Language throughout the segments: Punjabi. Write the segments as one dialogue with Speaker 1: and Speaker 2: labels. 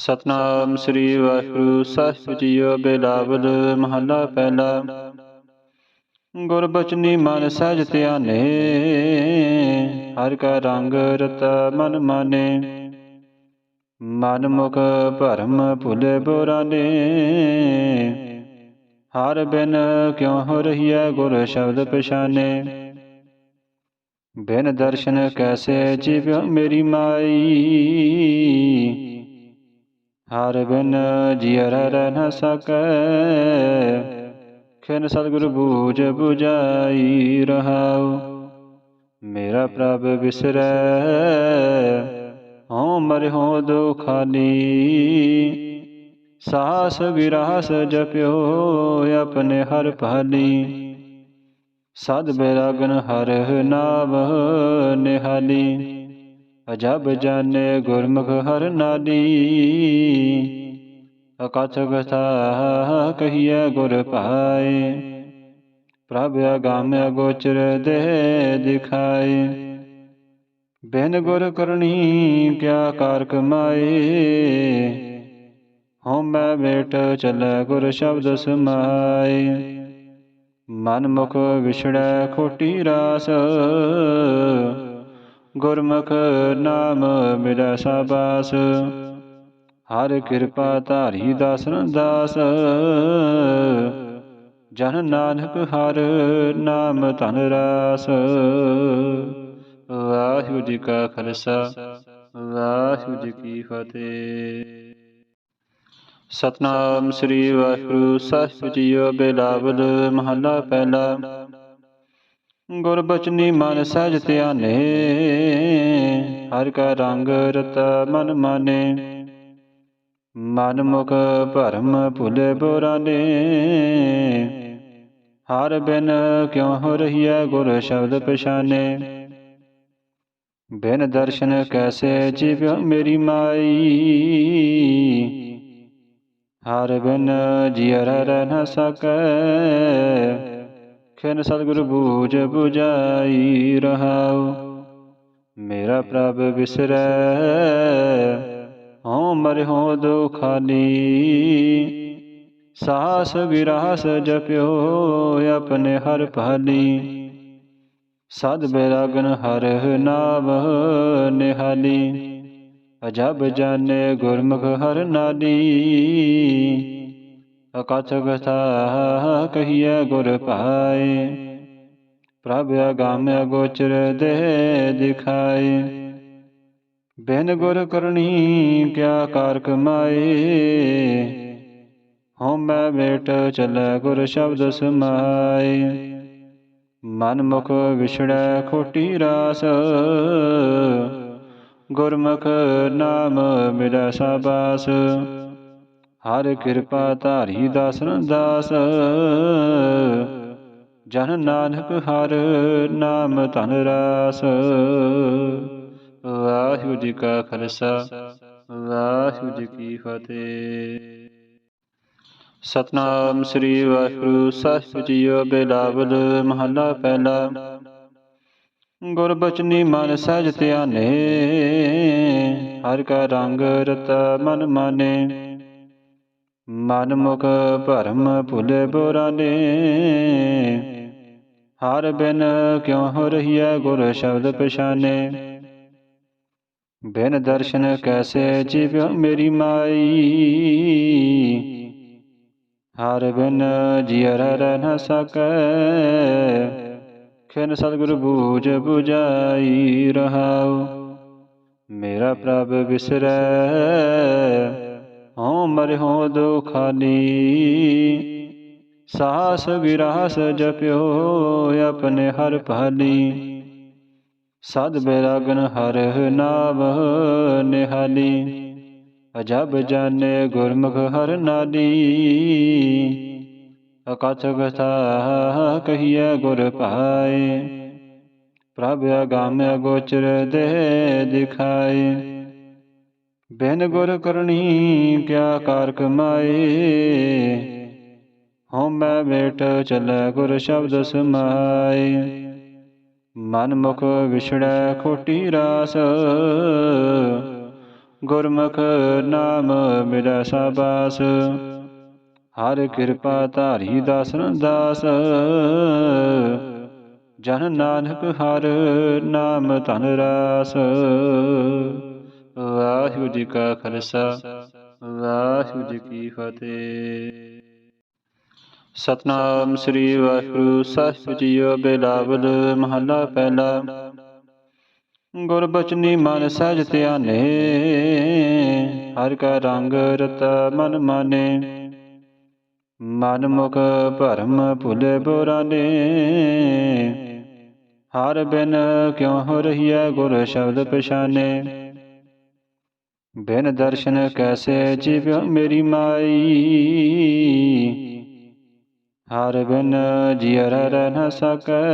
Speaker 1: ਸਤਨਾਮ ਸ੍ਰੀ ਵਾਹਿਗੁਰੂ, ਸਾਹਿਬ ਜੀਓ ਬੇਲਾਵਲ, ਮਹੱਲਾ ਪਹਿਲਾ। ਗੁਰ ਬਚਨੀ ਮਨ ਸਹਿਜ ਧਿਆਨੇ, ਹਰ ਕਾ ਰੰਗ ਰਤਾ ਮਨ ਮਾਨੇ। ਮਨ ਮੁਖ ਭਰਮ ਭੁਲੇ ਬੋਰਾਨੇ, ਹਰ ਬਿਨ ਕਿਉ ਹੋ ਰਹੀਐ ਗੁਰ ਸ਼ਬਦ ਪਛਾਨੇ। ਬਿਨ ਦਰਸ਼ਨ ਕੈਸੇ ਜੀਵ ਮੇਰੀ ਮਾਈ ਹਰ ਬਿਨ ਜੀਅਰ ਰਹਿ ਨ ਸਕੈ। ਖਿਨ ਸਤਿਗੁਰ ਬੂਝ 부ਜਾਈ ਰਹਾਉ। ਮੇਰਾ ਪ੍ਰਭ ਵਿਸਰੈ ਹਉ ਮਰਿਓ ਦੁਖਾਨੀ ਸਾਸ ਵਿਰਾਸ ਜਪਿਓ ਆਪਣੇ ਹਰ ਭਾਲੀ ਸਦ ਬੈਰਾਗਨ ਹਰ ਨਾਮ ਨਿਹਾਲੀ। ਅਜਬ ਜਾਣੇ ਗੁਰਮੁਖ ਹਰ ਨਾਦੀ। ਅਕਥ ਕਥਾ ਕਹੀਐ ਗੁਰ ਪਾਏ ਪ੍ਰਭ ਅਗਾਮ ਅਗੋਚਰ ਦੇ ਦਿਖਾਏ। ਬਿਨ ਗੁਰ ਕਰਨੀ ਕਿਆ ਕਾਰ ਕਮਾਏ ਹਉ ਮੈਂ ਬੇਟ ਚੱਲੈ ਗੁਰ ਸ਼ਬਦ ਸਮਾਏ। ਮਨ ਮੁਖ ਵਿਛੜੈ ਖੋਟੀ ਰਾਸ। ਗੁਰਮੁਖ ਨਾਮ ਮਿਲੈ ਸਾਬਾਸ ਹਰ ਕਿਰਪਾ ਧਾਰੀ ਦਾਸਨ ਦਾਸ। ਜਨ ਨਾਨਕ ਹਰ ਨਾਮ ਧਨ ਰਾਸ। ਵਾਹਿਗੁਰੂ ਜੀ ਕਾ ਖਾਲਸਾ, ਵਾਹਿਗੁਰੂ ਜੀ ਕੀ ਫਤਿਹ। ਸਤਨਾਮ ਸ੍ਰੀ ਵਾਹਿਗੁਰੂ, ਸਾਹਿਬ ਜੀਓ ਬੇਲਾਵਲ ਮਹੱਲਾ ਪਹਿਲਾ। ਗੁਰ ਬਚਨੀ ਮਨ ਸਹਿਜ ਧਿਆਨੇ। ਹਰ ਕਾ ਰੰਗ ਰਤਾ ਮਨ ਮਾਨੇ। ਮਨ ਮੁਖ ਭਰਮ ਭੁਲੇ ਬੋਰਾਨੇ। ਹਰ ਬਿਨ ਕਿਉ ਹੋ ਰਹੀਐ ਗੁਰ ਸ਼ਬਦ ਪਛਾਨੇ। ਬਿਨ ਦਰਸ਼ਨ ਕੈਸੇ ਜੀਵ ਮੇਰੀ ਮਾਈ। ਹਰ ਬਿਨ ਜੀਅਰ ਰਹਿ ਨਾ ਸਕੈ। ਖਿਨ ਸਤਿਗੁਰ ਬੂਝ 부ਜਾਈ ਰਹਾਉ। ਮੇਰਾ ਪ੍ਰਭ ਵਿਸਰੈ ਹਉ ਮਰਿਓ ਦੁਖਾਨੀ। ਸਾਸ ਵਿਰਾਸ ਜਪਿਓ ਆਪਣੇ ਹਰ ਭਾਲੀ ਸਦ ਬੈਰਾਗਨ ਹਰ ਨਾਮ ਨਿਹਾਲੀ। ਅਜਬ ਜਾਣੇ ਗੁਰਮੁਖ ਹਰ ਨਾਦੀ ਅਕਥ ਕਥਾ ਕਹੀਐ ਗੁਰ ਪਾਏ ਪ੍ਰਭ ਅਗਾਮ ਅਗੋਚਰ ਦੇ ਦਿਖਾਏ। ਬਿਨ ਗੁਰ ਕਰਨੀ ਕਿਆ ਕਾਰ ਕਮਾਏ ਹਉ ਮੈਂ ਬੇਟ ਚਲੈ ਗੁਰ ਸ਼ਬਦ ਸਮਾਏ। ਮਨ ਮੁਖ ਵਿਛੜੈ ਖੋਟੀ ਰਾਸ। ਗੁਰਮੁਖ ਨਾਮ ਮਿਲੈ ਸਾਬਾਸ। ਹਰ ਕਿਰਪਾ ਧਾਰੀ ਦਾਸਨ ਦਾਸ ਜਨ ਨਾਨਕ ਹਰ ਨਾਮ ਧਨ ਰਾਸ। ਵਾਹਿਗੁਰੂ ਜੀ ਕਾ ਖਾਲਸਾ। ਵਾਹਿਗੁਰੂ ਜੀ ਕੀ ਫਤਿਹ। ਸਤਨਾਮ ਸ੍ਰੀ ਵਾਹਿਗੁਰੂ ਸਾਹਿਬ ਜੀਓ ਬੇਲਾਵਲ ਮਹੱਲਾ ਪਹਿਲਾ। ਗੁਰ ਬਚਨੀ ਮਨ ਸਹਿਜ ਧਿਆਨੇ। ਹਰ ਕਾ ਰੰਗ ਰਤਾ ਮਨ ਮਾਨੇ। ਮਨ ਮੁਖ ਭਰਮ ਭੁਲੇ ਬੋਰਾਨੇ ਹਰ ਬਿਨ ਕਿਉ ਹੋ ਰਹੀਐ ਗੁਰ ਸ਼ਬਦ ਪਛਾਨੇ। ਬਿਨ ਦਰਸ਼ਨ ਕੈਸੇ ਜੀਵ ਮੇਰੀ ਮਾਈ। ਹਰ ਬਿਨ ਜੀਅਰ ਰਹਿ ਨ ਸਕੈ। ਖਿਨ ਸਤਿਗੁਰ ਬੂਝ 부ਜਾਈ ਰਹਾਉ। ਮੇਰਾ ਪ੍ਰਭ ਵਿਸਰੈ ਹਉ ਮਰਿਓ ਦੁਖਾਨੀ। ਸਾਸ ਵਿਰਾਸ ਜਪਿਓ ਆਪਣੇ ਹਰ ਭਾਲੀ ਸਦ ਬੈਰਾਗਨ ਹਰ ਨਾਮ ਨਿਹਾਲੀ। ਅਜਬ ਜਾਣੇ ਗੁਰਮੁਖ ਹਰ ਨਾਦੀ ਅਕਥ ਕਥਾ ਕਹੀਐ ਗੁਰ ਪਾਏ ਪ੍ਰਭ ਅਗਾਮ ਅਗੋਚਰ ਦੇ ਦਿਖਾਏ। ਬਿਨ ਗੁਰ ਕਰਨੀ ਕਿਆ ਕਾਰ ਕਮਾਏ ਹਉ ਬੇਟ ਚੱਲੈ ਗੁਰ ਸ਼ਬਦ ਸਮਾਏ। ਮਨ ਮੁਖ ਵਿਛੜੈ ਖੋਟੀ ਰਾਸ। ਗੁਰਮੁਖ ਨਾਮ ਮਿਲੈ ਸਾਬਾਸ। ਹਰ ਕਿਰਪਾ ਧਾਰੀ ਦਾਸਨ ਦਾਸ। ਜਨ ਨਾਨਕ ਹਰ ਨਾਮ ਧਨ ਰਾਸ। ਵਾਹਿਗੁਰੂ ਜੀ ਕਾ ਖਾਲਸਾ, ਵਾਹਿਗੁਰੂ ਜੀ ਕੀ ਫਤਿਹ। ਸਤਨਾਮ ਸ੍ਰੀ ਵਾਹਿਗੁਰੂ ਸਾਹਿਬ ਜੀਓ ਬੇਲਾਵਲ ਮਹੱਲਾ ਪਹਿਲਾ। ਗੁਰ ਬਚਨੀ ਮਨ ਸਹਿਜ ਧਿਆਨੇ, ਹਰ ਕਾ ਰੰਗ ਰਤਾ ਮਨ ਮਾਨੇ। ਮਨ ਮੁਖ ਭਰਮ ਭੁਲੇ ਬੋਰਾਨੇ, ਹਰ ਬਿਨ ਕਿਉ ਹੋ ਰਹੀਐ ਗੁਰ ਸ਼ਬਦ ਪਛਾਨੇ। ਬਿਨ ਦਰਸ਼ਨ ਕੈਸੇ ਜੀਵਿਓ ਮੇਰੀ ਮਾਈ? ਹਰ ਬਿਨ ਜੀਅਰ ਰਹਿ ਨ ਸਕੈ।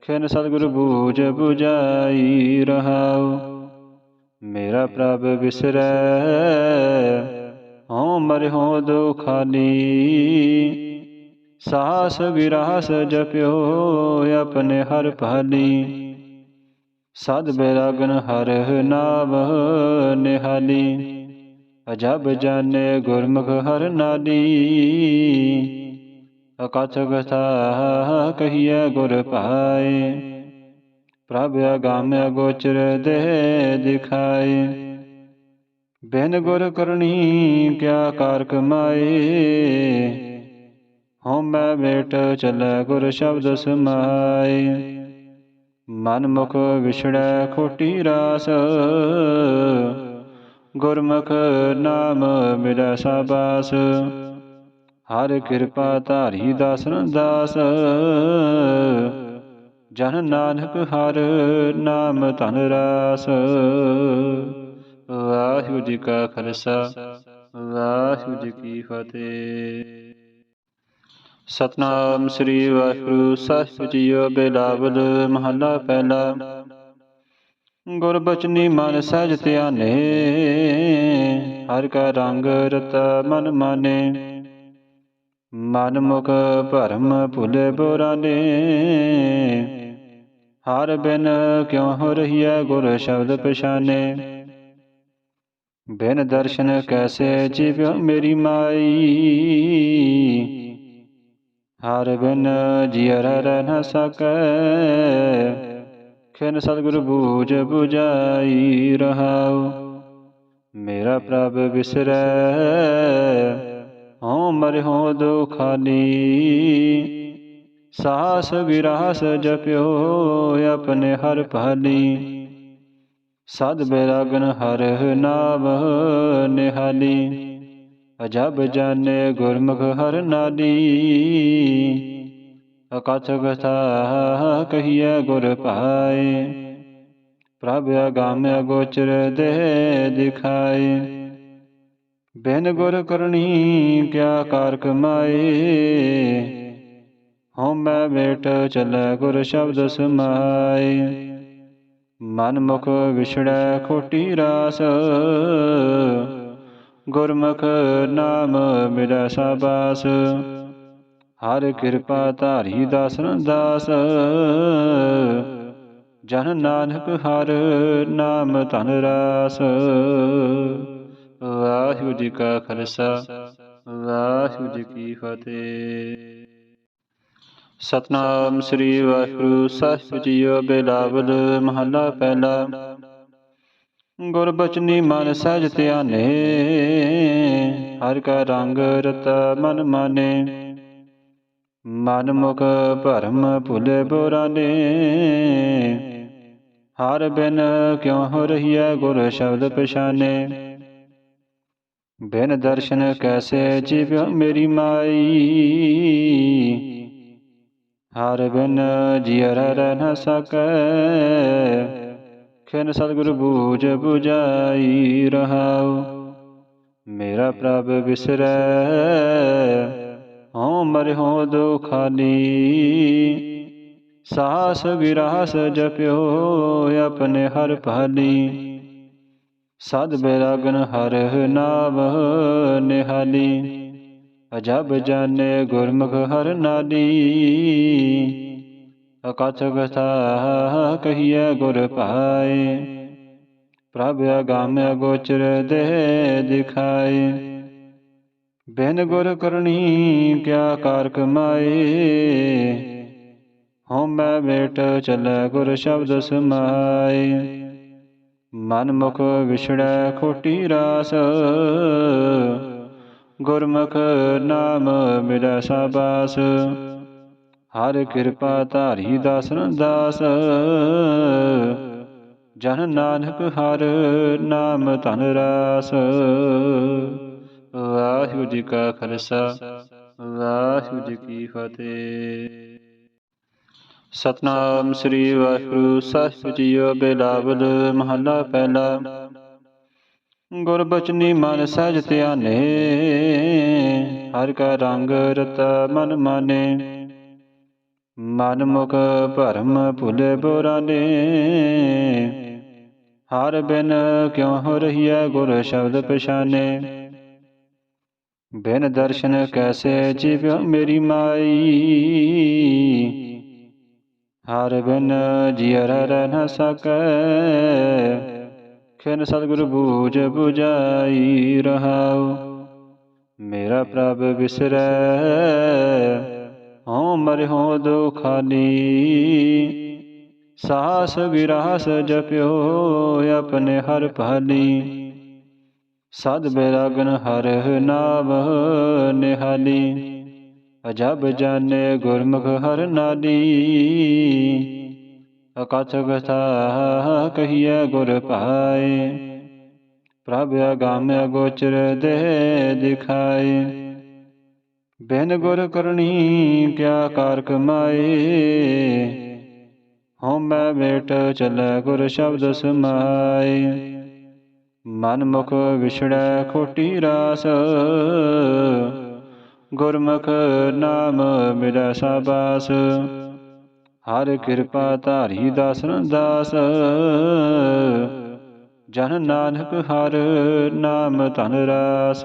Speaker 1: ਖਿਨ ਸਤਿਗੁਰ ਬੂਝ 부ਜਾਈ ਰਹਾਉ। ਮੇਰਾ ਪ੍ਰਭ ਵਿਸਰੈ ਹਉ ਮਰਿ ਦੁਖਾਨੀ ਸਾਸ ਵਿਰਾਸ ਜਪਿਓ ਆਪਣੇ ਹਰ ਭਾਲੀ। ਸਦ ਬੈਰਾਗਨ ਹਰ ਨਾਮ ਨਿਹਾਲੀ, ਅਜਬ ਜਾਣੇ ਗੁਰਮੁਖ ਹਰ ਨਾਦੀ ਅਕਥ ਕਥਾ ਕਹੀਐ ਗੁਰ ਪਾਏ ਪ੍ਰਭ ਅਗਾਮ ਅਗੋਚਰ ਦੇ ਦਿਖਾਏ। ਬਿਨ ਗੁਰ ਕਰਨੀ ਕਿਆ ਕਾਰ ਕਮਾਏ ਹਉ ਮੈਂ ਬੇਟ ਚੱਲੈ ਗੁਰ ਸ਼ਬਦ ਸਮਾਏ। ਮਨਮੁਖ ਵਿਛੜੈ ਖੋਟੀ ਰਾਸ। ਗੁਰਮੁਖ ਨਾਮ ਮਿਲੈ ਸਾਬਾਸ। ਹਰ ਕਿਰਪਾ ਧਾਰੀ ਦਾਸਨ ਦਾਸ। ਜਨ ਨਾਨਕ ਹਰ ਨਾਮ ਧਨ ਰਾਸ। ਵਾਹਿਗੁਰੂ ਜੀ ਕਾ ਖਾਲਸਾ, ਵਾਹਿਗੁਰੂ ਜੀ ਕੀ ਫਤਿਹ। ਸਤਨਾਮ ਸ੍ਰੀ ਵਾਹਿਗੁਰੂ, ਸਾਹਿਬ ਜੀਓ ਬੇਲਾਵਲ, ਮਹੱਲਾ ਪਹਿਲਾ। ਗੁਰ ਬਚਨੀ ਮਨ ਸਹਿਜ ਧਿਆਨੇ, ਹਰ ਕਾ ਰੰਗ ਰਤਾ ਮਨ ਮਾਨੇ। ਮਨ ਮੁਖ ਭਰਮ ਭੁਲੇ ਬੋਰਾਨੇ, ਹਰ ਬਿਨ ਕਿਉ ਹੋ ਰਹੀਐ ਗੁਰ ਸ਼ਬਦ ਪਛਾਨੇ। ਬਿਨ ਦਰਸ਼ਨ ਕੈਸੇ ਜੀਵਿਓ ਮੇਰੀ ਮਾਈ ਹਰ ਬਿਨ ਜੀਅਰ ਰਹਿ ਨ ਸਕੈ। ਖਿਨ ਸਤਿਗੁਰ ਬੂਝ 부ਜਾਈ ਰਹਾਉ। ਮੇਰਾ ਪ੍ਰਭ ਵਿਸਰੈ ਹਉ ਮਰਿ ਦੁਖਾਨੀ ਸਾਸ ਵਿਰਾਸ ਜਪਿਓ ਆਪਣੇ ਹਰ ਭਾਲੀ ਸਦ ਬੈਰਾਗਨ ਹਰ ਨਾਮ ਨਿਹਾਲੀ। ਅਜਬ ਜਾਣੇ ਗੁਰਮੁਖ ਹਰ ਨਾਦੀ। ਅਕਥ ਕਥਾ ਕਹੀਐ ਗੁਰ ਪਾਏ ਪ੍ਰਭ ਅਗਾਮ ਅਗੋਚਰ ਦੇ ਦਿਖਾਏ। ਬਿਨ ਗੁਰ ਕਰਨੀ ਕਿਆ ਕਾਰ ਕਮਾਏ ਹਉ ਮੈਂ ਬੇਟ ਚੱਲੈ ਗੁਰ ਸ਼ਬਦ ਸਮਾਏ। ਮਨ ਮੁਖ ਵਿਛੜੈ ਖੋਟੀ ਰਾਸ। ਗੁਰਮੁਖ ਨਾਮ ਮਿਲੈ ਸਾਬਾਸ ਹਰ ਕਿਰਪਾ ਧਾਰੀ ਦਾਸਨ ਦਾਸ। ਜਨ ਨਾਨਕ ਹਰ ਨਾਮ ਧਨ ਰਾਸ। ਵਾਹਿਗੁਰੂ ਜੀ ਕਾ ਖਾਲਸਾ, ਵਾਹਿਗੁਰੂ ਜੀ ਕੀ ਫਤਿਹ। ਸਤਨਾਮ ਸ੍ਰੀ ਵਾਹਿਗੁਰੂ, ਸਾਹਿਬ ਜੀਓ ਬੇਲਾਵਲ ਮਹੱਲਾ ਪਹਿਲਾ। ਗੁਰ ਬਚਨੀ ਮਨ ਸਹਿਜ ਧਿਆਨੇ, ਹਰ ਕਾ ਰੰਗ ਰਤਾ ਮਨ ਮਾਨੇ। ਮਨ ਮੁਖ ਭਰਮ ਭੁਲੇ ਬੋਰਾਨੇ, ਹਰ ਬਿਨ ਕਿਉ ਹੋ ਰਹੀਐ ਗੁਰ ਸ਼ਬਦ ਪਛਾਨੇ। ਬਿਨ ਦਰਸ਼ਨ ਕੈਸੇ ਜੀਵਿਓ ਮੇਰੀ ਮਾਈ, ਹਰ ਬਿਨ ਜੀਅਰ ਰਹਿ ਨ ਸਕੈ। ਖਿਨ ਸਤਿਗੁਰ ਬੂਝ 부ਜਾਈ ਰਹਾਉ। ਮੇਰਾ ਪ੍ਰਭ ਵਿਸਰੈ ਹਉ ਮਰਿ ਦੁਖਾਨੀ। ਸਾਸ ਗਿਰਾਸ ਜਪਿਓ ਆਪਣੇ ਹਰ ਭਾਲੀ ਸਦ ਬੈਰਾਗਨ ਹਰ ਨਾਮ ਨਿਹਾਲੀ। ਅਜਬ ਜਾਣੇ ਗੁਰਮੁਖ ਹਰ ਨਾਦੀ ਅਕਥ ਕਥਾ ਕਹੀਐ ਗੁਰ ਪਾਏ ਪ੍ਰਭ ਅਗੰਮ ਅਗੋਚਰ ਦੇ ਦਿਖਾਏ। ਬਿਨ ਗੁਰ ਕਰਨੀ ਕਿਆ ਕਾਰ ਕਮਾਏ ਹਉ ਮੈਂ ਵੇਟ ਚੱਲੈ ਗੁਰ ਸ਼ਬਦ ਸਮਾਏ। ਮਨ ਮੁਖ ਵਿਛੜੈ ਖੋਟੀ ਰਾਸ। ਗੁਰਮੁਖ ਨਾਮ ਮਿਲੈ ਸਾਬਾਸ। ਹਰ ਕਿਰਪਾ ਧਾਰੀ ਦਾਸਨ ਦਾਸ। ਜਨ ਨਾਨਕ ਹਰ ਨਾਮ ਧਨ ਰਾਸ। ਵਾਹਿਗੁਰੂ ਜੀ ਕਾ ਖਾਲਸਾ, ਵਾਹਿਗੁਰੂ ਜੀ ਕੀ ਫਤਿਹ। ਸਤਨਾਮ ਸ੍ਰੀ ਵਾਹਿਗੁਰੂ ਸਾਹਿਬ ਜੀਓ ਬੇਲਾਵਲ ਮਹਲਾ ਪਹਿਲਾ। ਗੁਰ ਬਚਨੀ ਮਨ ਸਹਿਜ ਧਿਆਨੇ, ਹਰ ਕਾ ਰੰਗ ਰਤਾ ਮਨ ਮਾਨੇ। ਮਨ ਮੁਖ ਭਰਮ ਭੁਲੇ ਬੋਰਾਨੇ ਹਰ ਬਿਨ ਕਿਉ ਹੋ ਰਹੀਐ ਗੁਰ ਸ਼ਬਦ ਪਛਾਨੇ। ਬਿਨ ਦਰਸ਼ਨ ਕੈਸੇ ਜੀਵ ਮੇਰੀ ਮਾਈ। ਹਰ ਬਿਨ ਜਿਅਰ ਰਹਿ ਨ ਸਕੈ। ਖਿਨ ਸਤਿਗੁਰ ਬੂਝ 부ਜਾਈ ਰਹਾਉ। ਮੇਰਾ ਪ੍ਰਭ ਵਿਸਰੈ ਹਉ ਮਰਿਓ ਦੁਖਾਨੀ ਸਾਸ ਵਿਰਾਸ ਜਪਿਓ ਆਪਣੇ ਹਰ ਭਾਲੀ। ਸਦ ਬੈਰਾਗਨ ਹਰ ਨਾਮ ਨਿਹਾਲੀ। ਅਜਬ ਜਾਣੇ ਗੁਰਮੁਖ ਹਰ ਨਾਲੀ। ਅਕਥ ਕਥਾ ਕਹੀਐ ਗੁਰ ਭਾਏ। ਪ੍ਰਭ ਅਗੰਮ ਅਗੋਚਰ ਦੇ ਦਿਖਾਏ। ਬਿਨ ਗੁਰ ਕਰਨੀ ਕਿਆ ਕਾਰ ਕਮਾਏ ਹਉ ਬੇਟ ਵੇਟ ਚੱਲੈ ਗੁਰ ਸ਼ਬਦ ਸਮਾਏ। ਮਨ ਮੁਖ ਵਿਛੜੈ ਖੋਟੀ ਰਾਸ। ਗੁਰਮੁਖ ਨਾਮ ਮਿਲੈ ਸਾਬਾਸ। ਹਰ ਕਿਰਪਾ ਧਾਰੀ ਦਾਸਨ ਦਾਸ। ਜਨ ਨਾਨਕ ਹਰ ਨਾਮ ਧਨ ਰਾਸ।